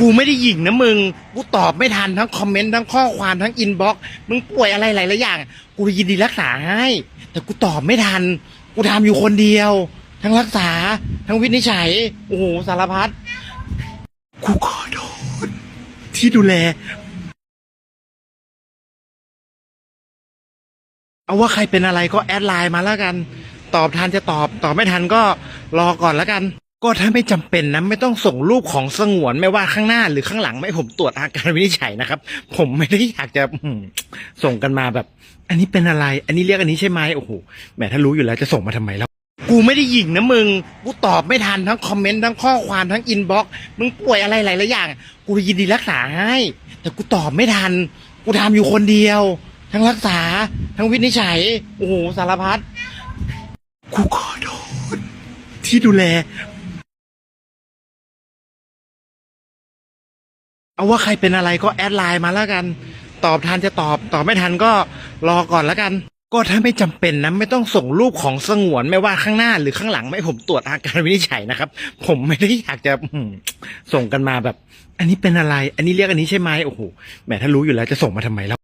กูไม่ได้หยิงนะมึง กูตอบไม่ทันทั้งคอมเมนต์ทั้งข้อความทั้งอินบ็อกซ์มึงป่วยอะไรหลายๆอย่าง กูยินดีรักษาให้ แต่กูตอบไม่ทัน กูทำอยู่คนเดียว ทั้งรักษา ทั้งวินิจฉัย โอ้โห สารพัด กูขอโทษที่ดูแล เอาว่าใครเป็นอะไรก็แอดไลน์มาแล้วกัน ตอบทันจะตอบ ตอบไม่ทันก็รอก่อนแล้วกัน ก็ถ้าไม่จำเป็นนะไม่ต้องส่งรูปของสงวนไม่ว่าข้างหน้าหรือข้างหลังไม่ให้ผมตรวจอาการวินิจฉัยนะครับ ผมไม่ได้อยากจะอืมส่งกันมาแบบ อันนี้เป็นอะไร อันนี้เรียกอันนี้ใช่ไหมโอ้โหแหมถ้ารู้อยู่แล้วจะส่งมาทำไมแล้วกูไม่ได้หยิงนะมึงกูตอบไม่ทันทั้งคอมเมนต์ทั้งข้อความทั้งอินบ็อกซ์มึงป่วยอะไรหลายๆอย่างกูยินดีรักษาให้ แต่กูตอบไม่ทัน กูทำอยู่คนเดียว ทั้งรักษาทั้งวินิจฉัยโอ้โหสารพัดกูขอโทษ ที่ดูแล เอาว่าใครเป็นอะไรก็แอดไลน์มาแล้วกัน ตอบทันจะตอบตอบไม่ทันก็รอก่อนแล้วกัน ก็ถ้าไม่จำเป็นนะไม่ต้องส่งรูปของสงวนไม่ว่าข้างหน้าหรือข้างหลังไม่ให้ผมตรวจอาการวินิจฉัยนะครับ ผมไม่ได้อยากจะอืมส่งกันมาแบบ อันนี้เป็นอะไร อันนี้เรียกอันนี้ใช่ไหมโอ้โหแหมถ้ารู้อยู่แล้วจะส่งมาทำไมแล้ว